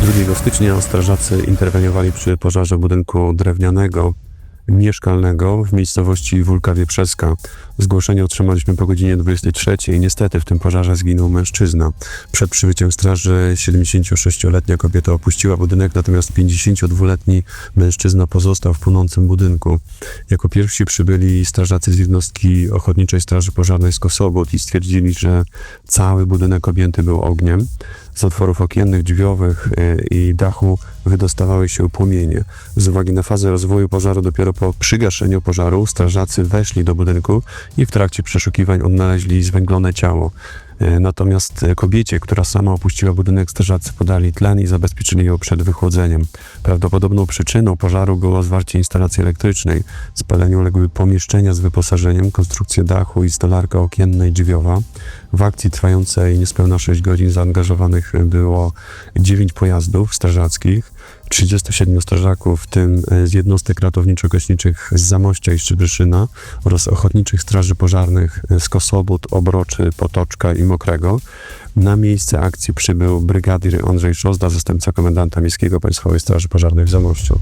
2 stycznia strażacy interweniowali przy pożarze budynku drewnianego mieszkalnego w miejscowości Wólka Wieprzeska. Zgłoszenie otrzymaliśmy po godzinie 23 i niestety w tym pożarze zginął mężczyzna. Przed przybyciem straży 76-letnia kobieta opuściła budynek, natomiast 52-letni mężczyzna pozostał w płonącym budynku. Jako pierwsi przybyli strażacy z jednostki Ochotniczej Straży Pożarnej z Kosobót i stwierdzili, że cały budynek objęty był ogniem. Z otworów okiennych, drzwiowych y, i dachu wydostawały się płomienie. Z uwagi na fazę rozwoju pożaru, dopiero po przygaszeniu pożaru strażacy weszli do budynku i w trakcie przeszukiwań odnaleźli zwęglone ciało. Y, Natomiast y, kobiecie, która sama opuściła budynek, strażacy podali tlen i zabezpieczyli ją przed wychłodzeniem. Prawdopodobną przyczyną pożaru było zwarcie instalacji elektrycznej. Spaleniu uległy pomieszczenia z wyposażeniem, konstrukcje dachu i stolarka okienna i drzwiowa. W akcji trwającej niespełna 6 godzin zaangażowanych było 9 pojazdów strażackich, 37 strażaków, w tym e, z jednostek ratowniczo-gaśniczych z Zamościa i Szczebrzeszyna oraz ochotniczych straży pożarnych z Kosobót, Obroczy, Potoczka i Mokrego. Na miejsce akcji przybył brygadir Andrzej Szozda, zastępca komendanta miejskiego Państwowej Straży Pożarnej w Zamościu.